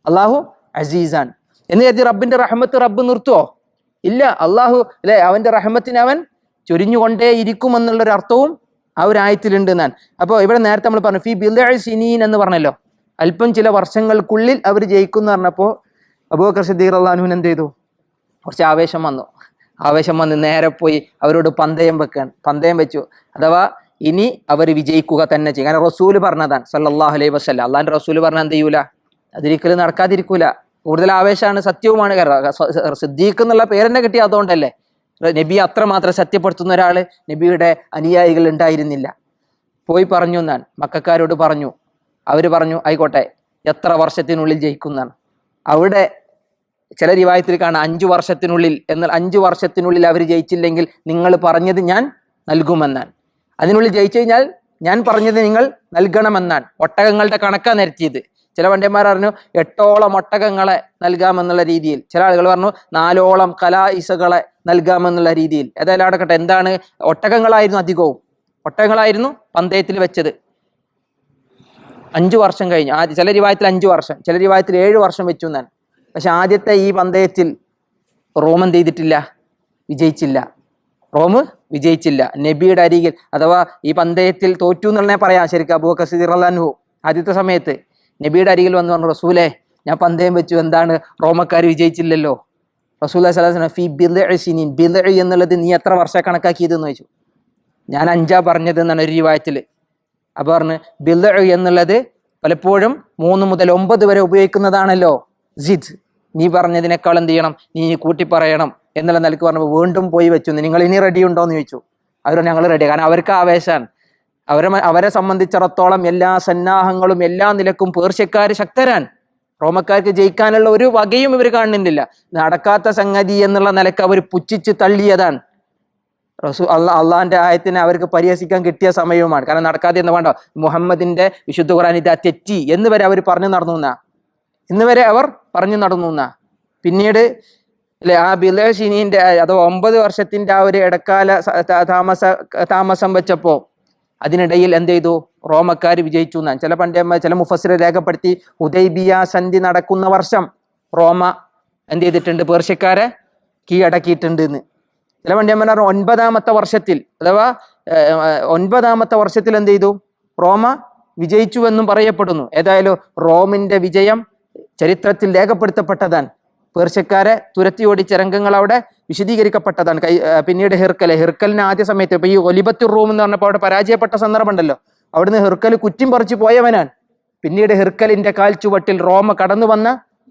അള്ളാഹു അസീസാൻ. എന്ന് കരുതി റബ്ബിന്റെ റഹ്മത്ത് റബ്ബ് നിർത്തുവോ? ഇല്ല. അള്ളാഹു അല്ലെ അവന്റെ റഹ്മത്തിന് അവൻ ചൊരിഞ്ഞുകൊണ്ടേ ഇരിക്കുമെന്നുള്ളൊരർത്ഥവും ആ ഒരു ആയത്തിലുണ്ട് ഞാൻ അപ്പോൾ ഇവിടെ നേരത്തെ നമ്മൾ പറഞ്ഞു ഫി ബിൽ സിനീൻ എന്ന് പറഞ്ഞല്ലോ. അല്പം ചില വർഷങ്ങൾക്കുള്ളിൽ അവർ ജയിക്കും എന്ന് പറഞ്ഞപ്പോൾ അബൂബക്കർ സിദ്ദീഖ് അള്ളാഹുവിൻ എന്ത് ചെയ്തു? കുറച്ച് ആവേശം വന്നു. ആവേശം വന്ന് നേരെ പോയി അവരോട് പന്തയം വെക്കാൻ പന്തയം വെച്ചു. അഥവാ ഇനി അവർ വിജയിക്കുക തന്നെ ചെയ്യും. കാരണം റസൂൽ പറഞ്ഞതാണ് സല്ലല്ലാഹു അലൈഹി വസല്ലം. അള്ളാഹിന്റെ റസൂൽ പറഞ്ഞാൽ എന്ത് ചെയ്യൂല? അതൊരിക്കലും നടക്കാതിരിക്കൂല. കൂടുതൽ ആവേശമാണ് സത്യവുമാണ്. കാരണം സിദ്ദീഖ് എന്നുള്ള പേരെന്നെ കിട്ടിയ അതുകൊണ്ടല്ലേ. നബി അത്രമാത്രം സത്യപ്പെടുത്തുന്ന ഒരാൾ നബിയുടെ അനുയായികൾ ഉണ്ടായിരുന്നില്ല. പോയി പറഞ്ഞു എന്നാണ്. മക്കാരോട് പറഞ്ഞു അവർ പറഞ്ഞു ആയിക്കോട്ടെ എത്ര വർഷത്തിനുള്ളിൽ ജയിക്കുന്നതാണ്? അവിടെ ചില രീവായത്തിൽ കാണാം അഞ്ചു വർഷത്തിനുള്ളിൽ എന്നാൽ അഞ്ചു വർഷത്തിനുള്ളിൽ അവർ ജയിച്ചില്ലെങ്കിൽ നിങ്ങൾ പറഞ്ഞത് ഞാൻ നൽകുമെന്നാണ്. അതിനുള്ളിൽ ജയിച്ചു കഴിഞ്ഞാൽ ഞാൻ പറഞ്ഞത് നിങ്ങൾ നൽകണമെന്നാണ്. ഒട്ടകങ്ങളുടെ കണക്കാണ് നിരത്തിയത്. ചില വണ്ടിമാർ പറഞ്ഞു എട്ടോളം ഒട്ടകങ്ങളെ നൽകാമെന്നുള്ള രീതിയിൽ. ചില ആളുകൾ പറഞ്ഞു നാലോളം കലായിസകളെ നൽകാമെന്നുള്ള രീതിയിൽ. ഏതായാലും അടക്കട്ടെ എന്താണ് ഒട്ടകങ്ങളായിരുന്നു അധികവും. ഒട്ടകങ്ങളായിരുന്നു പന്തയത്തിൽ വെച്ചത്. അഞ്ചു വർഷം കഴിഞ്ഞു. ആദ്യ ചില രൂപായത്തിൽ അഞ്ചു വർഷം. ചില രൂപായത്തിൽ ഏഴ് വർഷം വെച്ചു എന്നാണ്. പക്ഷെ ആദ്യത്തെ ഈ പന്തയത്തിൽ റോം എന്ത് ചെയ്തിട്ടില്ല? വിജയിച്ചില്ല. റോം വിജയിച്ചില്ല. നബിയുടെ അരികിൽ അഥവാ ഈ പന്തയത്തിൽ തോറ്റു എന്നുള്ളതിനെ പറയാം. ശരിക്കും അബൂ കസീർ അള്ളാൻഹു ആദ്യത്തെ സമയത്ത് നബിയുടെ അരികിൽ വന്ന് പറഞ്ഞു റസൂലേ ഞാൻ പന്തയം വെച്ചു. എന്താണ്? റോമക്കാർ വിജയിച്ചില്ലല്ലോ. റസൂൽ സലാഹ് ഫി ബിലീൻ ബില എന്നുള്ളത് നീ എത്ര വർഷം കണക്കാക്കിയതെന്ന് ചോദിച്ചു. ഞാൻ അഞ്ചാ പറഞ്ഞത് എന്നാണ് ഒരു രൂപായത്തിൽ അപ്പൊ പറഞ്ഞ് ബില എന്നുള്ളത് പലപ്പോഴും മൂന്ന് മുതൽ ഒമ്പത് വരെ ഉപയോഗിക്കുന്നതാണല്ലോ. ജിദ്. നീ പറഞ്ഞതിനേക്കാൾ എന്ത് ചെയ്യണം? നീ കൂട്ടി പറയണം എന്നുള്ള നിലയ്ക്ക് പറഞ്ഞപ്പോൾ വീണ്ടും പോയി വെച്ചു. നിങ്ങൾ ഇനി റെഡി ഉണ്ടോ എന്ന് ചോദിച്ചു. അവർ ഞങ്ങൾ റെഡി കാരണം അവർക്ക് ആവേശാണ് അവരെ അവരെ സംബന്ധിച്ചിടത്തോളം എല്ലാ സന്നാഹങ്ങളും എല്ലാ നിലക്കും പേർഷ്യക്കാർ ശക്തരാൻ റോമക്കാർക്ക് ജയിക്കാനുള്ള ഒരു വകയും ഇവർ കാണുന്നില്ല. നടക്കാത്ത സംഗതി എന്നുള്ള നിലയ്ക്ക് അവർ പുച്ഛിച്ച് തള്ളിയതാണ്. റസൂ അള്ള അള്ളാഹിന്റെ ആയത്തിനെ അവർക്ക് പരിഹസിക്കാൻ കിട്ടിയ സമയവുമാണ്. കാരണം നടക്കാതെ എന്ന് വേണ്ട? മുഹമ്മദിന്റെ വിശുദ്ധ ഖുറാൻ ഇത് തെറ്റി. എന്ന് വരെ അവർ പറഞ്ഞു നടന്നു എന്നാ? ഇന്ന് വരെ അവർ പറഞ്ഞു നടന്നു എന്നാ? പിന്നീട് അല്ലെ ആ ബിലേഷിനീന്റെ അഥവാ ഒമ്പത് വർഷത്തിന്റെ ആ ഒരു ഇടക്കാല താമസ താമസം വെച്ചപ്പോ അതിനിടയിൽ എന്ത് ചെയ്തു? റോമക്കാർ വിജയിച്ചു എന്നാണ്. ചില പണ്ട് ചില മുഫസിർ രേഖപ്പെടുത്തി ഉദൈബിയ സന്ധി നടക്കുന്ന വർഷം റോമ എന്ത് ചെയ്തിട്ടുണ്ട്? പേർഷ്യക്കാരെ കീഴടക്കിയിട്ടുണ്ട് എന്ന്. ചില പണ്ഡിതന്മാർ ഒൻപതാമത്തെ വർഷത്തിൽ അഥവാ ഒൻപതാമത്തെ വർഷത്തിൽ എന്ത് ചെയ്തു? റോമ വിജയിച്ചുവെന്നും പറയപ്പെടുന്നു. ഏതായാലും റോമിന്റെ വിജയം ചരിത്രത്തിൽ രേഖപ്പെടുത്തപ്പെട്ടതാണ്. പേർഷ്യക്കാരെ തുരത്തി ഓടിച്ച രംഗങ്ങൾ അവിടെ വിശദീകരിക്കപ്പെട്ടതാണ്. കൈ പിന്നീട് ഹിർക്കൽ. ഹിർക്കലിന് ആദ്യ സമയത്ത് ഇപ്പൊ ഈ ഒലിബത്തുർ റൂം എന്ന് പറഞ്ഞപ്പോൾ അവിടെ പരാജയപ്പെട്ട സന്ദർഭം ഉണ്ടല്ലോ അവിടുന്ന് ഹിർക്കൽ കുറ്റിം പറിച്ചു പോയവനാണ്. പിന്നീട് ഹിർക്കലിന്റെ കാൽ ചുവട്ടിൽ റോമ കടന്നു വന്ന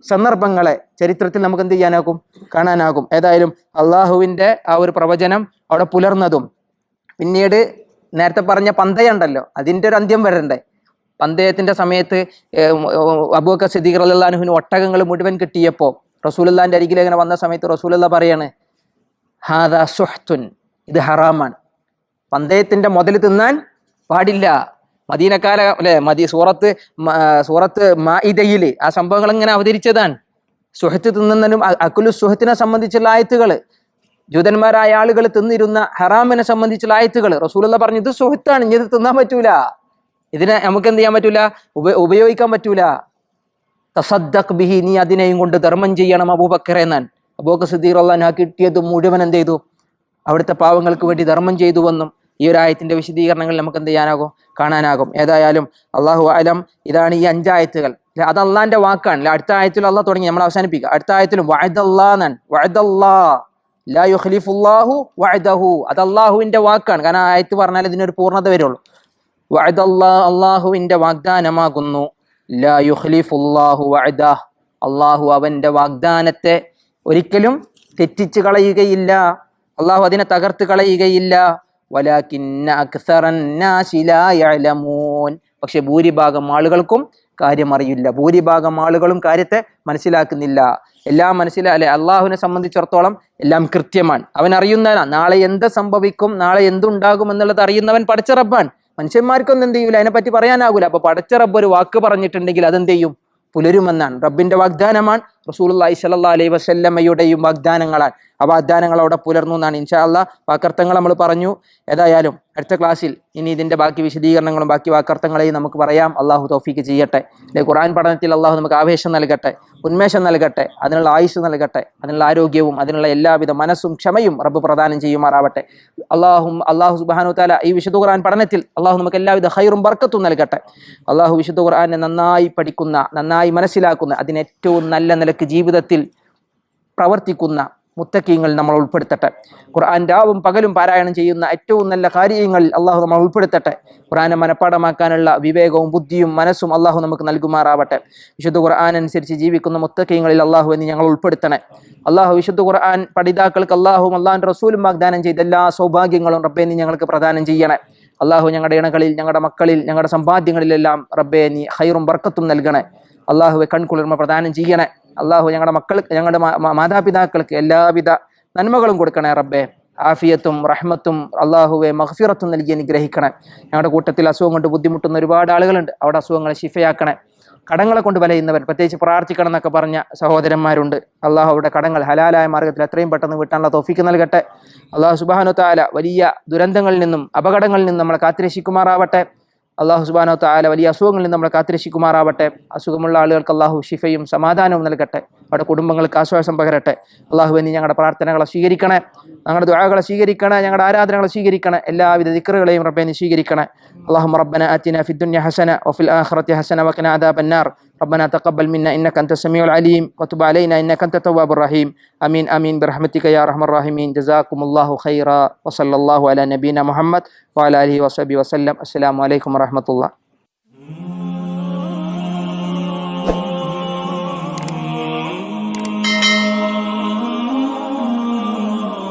സന്ദർഭങ്ങളെ ചരിത്രത്തിൽ നമുക്ക് എന്ത് ചെയ്യാനാകും? കാണാനാകും. ഏതായാലും അള്ളാഹുവിന്റെ ആ ഒരു പ്രവചനം അവിടെ പുലർന്നതും. പിന്നീട് നേരത്തെ പറഞ്ഞ പന്തയുണ്ടല്ലോ അതിന്റെ ഒരു അന്ത്യം വരണ്ടേ? പന്തയത്തിന്റെ സമയത്ത് അബൂക്ക സിദ്ദീഖ് അള്ളാഹുവിന് ഒട്ടകങ്ങൾ മുഴുവൻ കിട്ടിയപ്പോൾ റസൂലുല്ലാന്റെ അരികിൽ ഇങ്ങനെ വന്ന സമയത്ത് റസൂലുള്ള പറയാണ് ഹാദാ സുഹ്തുൻ ഇത് ഹറാമാണ്. പന്തയത്തിന്റെ മുതൽ തിന്നാൻ പാടില്ല. മദീനക്കാല അല്ലെ മദി സൂറത്ത് സൂറത്ത് മാഇദയിൽ ആ സംഭവങ്ങൾ ഇങ്ങനെ അവതരിച്ചതാണ്. സുഹത്ത് തിന്നുന്നതിനും അക്കുലു സുഹത്തിനെ സംബന്ധിച്ചുള്ള ആയത്തുകൾ ജൂതന്മാരായ ആളുകൾ തിന്നിരുന്ന ഹറാമിനെ സംബന്ധിച്ചുള്ള ആയത്തുകൾ. റസൂലുള്ള പറഞ്ഞു ഇത് സുഹത്താണ് ഇനി ഇത് തിന്നാൻ പറ്റൂല. ഇതിനെ നമുക്ക് എന്ത് ചെയ്യാൻ പറ്റൂല? ഉപ- ഉപയോഗിക്കാൻ പറ്റൂല. തസദ്ദഖ് ബിഹി നീ അതിനെയും കൊണ്ട് ധർമ്മം ചെയ്യണം അബൂബക്കർ എന്നാൻ അബൂബക്കർ സിദ്ദീഖ് അള്ളഹാൻ കിട്ടിയത് മുഴുവൻ എന്ത് ചെയ്തു? അവിടുത്തെ പാവങ്ങൾക്ക് വേണ്ടി ധർമ്മം ചെയ്തുവെന്നും ഈ ഒരു ആയത്തിന്റെ വിശദീകരണങ്ങൾ നമുക്ക് എന്ത് ചെയ്യാനാകും? കാണാനാകും. ഏതായാലും അള്ളാഹു അലം ഇതാണ് ഈ അഞ്ചായത്തുകൾ? അത് അള്ളാന്റെ വാക്കാണ്. അടുത്ത ആയത്തിൽ അള്ളാഹ് തുടങ്ങി. നമ്മൾ അവസാനിപ്പിക്കുക. അടുത്ത ആയത്തിലും വഅദല്ലാ ലാ വഅദഹു. വാക്കാണ്. കാരണം ആയത്ത് പറഞ്ഞാൽ ഇതിനൊരു പൂർണത വരുള്ളൂ. വഅദല്ലാ വാഗ്ദാനമാകുന്നു. ലാ അള്ളാഹു അവന്റെ വാഗ്ദാനത്തെ ഒരിക്കലും തെറ്റിച്ച് കളയുകയില്ല. അള്ളാഹു അതിനെ തകർത്ത് കളയുകയില്ല. പക്ഷെ ഭൂരിഭാഗം ആളുകൾക്കും കാര്യം അറിയില്ല ഭൂരിഭാഗം ആളുകളും കാര്യത്തെ മനസ്സിലാക്കുന്നില്ല. എല്ലാം മനസ്സിലാ അല്ലെ അള്ളാഹുവിനെ സംബന്ധിച്ചിടത്തോളം എല്ലാം കൃത്യമാണ്. അവൻ അറിയുന്നവനാണ് നാളെ എന്ത് സംഭവിക്കും നാളെ എന്തുണ്ടാകും എന്നുള്ളത് അറിയുന്നവൻ പഠിച്ച റബ്ബാണ്. മനുഷ്യന്മാർക്കൊന്നും എന്ത് ചെയ്യൂല. അതിനെപ്പറ്റി പറയാനാകൂല അപ്പൊ പഠിച്ച റബ്ബ് ഒരു വാക്ക് പറഞ്ഞിട്ടുണ്ടെങ്കിൽ അതെന്ത് ചെയ്യും? പുലരുമെന്നാണ്. റബ്ബിന്റെ വാഗ്ദാനമാണ് റസൂലുള്ളാഹി സല്ലാ അലൈ വസല്ലമ്മയുടെയും വാഗ്ദാനങ്ങളാണ്. ആ വാഗ്ദാനങ്ങൾ അവിടെ പുലർന്നു എന്നാണ്. ഇൻഷാ അല്ല വാക്കർത്ഥങ്ങൾ നമ്മൾ പറഞ്ഞു. ഏതായാലും അടുത്ത ക്ലാസ്സിൽ ഇനി ഇതിന്റെ ബാക്കി വിശദീകരണങ്ങളും ബാക്കി വാക്കർത്ഥങ്ങളെയും നമുക്ക് പറയാം. അള്ളാഹു തോഫിക്ക് ചെയ്യട്ടെ. അല്ലെ ഖുർആൻ പഠനത്തിൽ അള്ളാഹു നമുക്ക് ആവേശം നൽകട്ടെ ഉന്മേഷം നൽകട്ടെ അതിനുള്ള ആയുസ് നൽകട്ടെ അതിനുള്ള ആരോഗ്യവും അതിനുള്ള എല്ലാവിധ മനസ്സും ക്ഷമയും റബ്ബ് പ്രദാനം ചെയ്യുമാറാവട്ടെ. അള്ളാഹും അള്ളാഹു സുബാനു താല ഈ വിശുദ്ധ ഖുർആൻ പഠനത്തിൽ അള്ളാഹു നമുക്ക് എല്ലാവിധ ഹൈറും ബർക്കത്തും നൽകട്ടെ. അള്ളാഹു വിശുദ്ധ ഖുർആനെ നന്നായി പഠിക്കുന്ന നന്നായി മനസ്സിലാക്കുന്ന അതിനേറ്റവും നല്ല നിലയ്ക്ക് ജീവിതത്തിൽ പ്രവർത്തിക്കുന്ന മുത്തക്കീങ്ങൾ നമ്മൾ ഉൾപ്പെടുത്തട്ടെ. ഖുർആൻ രാവും പകലും പാരായണം ചെയ്യുന്ന ഏറ്റവും നല്ല കാര്യങ്ങളിൽ അള്ളാഹു നമ്മൾ ഉൾപ്പെടുത്തട്ടെ. ഖുർആനെ മനഃപ്പാടമാക്കാനുള്ള വിവേകവും ബുദ്ധിയും മനസ്സും അള്ളാഹു നമുക്ക് നൽകുമാറാവട്ടെ. വിശുദ്ധ ഖുർആൻ അനുസരിച്ച് ജീവിക്കുന്ന മുത്തക്കീങ്ങളിൽ അള്ളാഹു എന്ന് ഞങ്ങൾ ഉൾപ്പെടുത്തണേ. അള്ളാഹു വിശുദ്ധ ഖുർആൻ പഠിതാക്കൾക്ക് അള്ളാഹും അള്ളാഹിന്റെ റസൂലും വാഗ്ദാനം ചെയ്ത എല്ലാ സൗഭാഗ്യങ്ങളും റബ്ബെ നീ ഞങ്ങൾക്ക് പ്രദാനം ചെയ്യണേ. അള്ളാഹു ഞങ്ങളുടെ ഇണകളിൽ ഞങ്ങളുടെ മക്കളിൽ ഞങ്ങളുടെ സമ്പാദ്യങ്ങളിലെല്ലാം റബ്ബെ നീ ഹൈറും ബർക്കത്തും നൽകണേ. അള്ളാഹുവെ കൺകുളിർമ പ്രദാനം ചെയ്യണേ. അള്ളാഹു ഞങ്ങളുടെ മക്കൾ ഞങ്ങളുടെ മാതാപിതാക്കൾക്ക് എല്ലാവിധ നന്മകളും കൊടുക്കണേ റബ്ബെ. ആഫിയത്തും റഹ്മത്തും അള്ളാഹുവെ മഹഫിറത്തും നൽകി അനുഗ്രഹിക്കണേ. ഞങ്ങളുടെ കൂട്ടത്തിൽ അസുഖം കൊണ്ട് ബുദ്ധിമുട്ടുന്ന ഒരുപാട് ആളുകളുണ്ട്. അവിടെ അസുഖങ്ങളെ ശിഫയാക്കണേ. കടങ്ങളെ കൊണ്ട് വലയുന്നവർ പ്രത്യേകിച്ച് പ്രാർത്ഥിക്കണം എന്നൊക്കെ പറഞ്ഞ സഹോദരന്മാരുണ്ട്. അള്ളാഹു കടങ്ങൾ ഹലാലായ മാർഗത്തിൽ എത്രയും പെട്ടെന്ന് വിട്ടാനുള്ള തോഫിക്ക് നൽകട്ടെ. അള്ളാഹു സുബാനു താല വലിയ ദുരന്തങ്ങളിൽ നിന്നും അപകടങ്ങളിൽ നിന്നും നമ്മളെ കാത്തിരക്ഷിക്കുമാറാവട്ടെ. അള്ളാഹു സുബാനോ താല വലിയ അസുഖങ്ങളിൽ നമ്മളെ കാത്തിരശിക്കുമാറാവട്ടെ അസുഖമുള്ള ആളുകൾക്ക് അള്ളാഹു ഷിഫയും സമാധാനവും നൽകട്ടെ. അവരുടെ കുടുംബങ്ങൾക്ക് ആശ്വാസം പകരട്ടെ. അള്ളാഹു എന്നീ ഞങ്ങളുടെ പ്രാർത്ഥനകളെ സ്വീകരിക്കണേ. ഞങ്ങളുടെ ദുആകളെ സ്വീകരിക്കണേ. ഞങ്ങളുടെ ആരാധനകളെ സ്വീകരിക്കണേ. എല്ലാവിധ ദിക്കറുകളെയും റബ്ബേനി സ്വീകരിക്കണേ. അള്ളാഹു റബ്ബന അത്തിന ഫിദ്ദുന്യ ഹസന വഫിൽ ആഖിറത്തി ഹസന വഖന അദാബന്നാർ ربنا تقبل منا إنك أنت السميع العليم وتب علينا إنك أنت التواب الرحيم. آمين آمين. برحمتك يا أرحم الراحمين. جزاكم الله خيرا وصلى الله على نبينا محمد وعلى آله وصحبه وسلم. السلام عليكم ورحمة الله.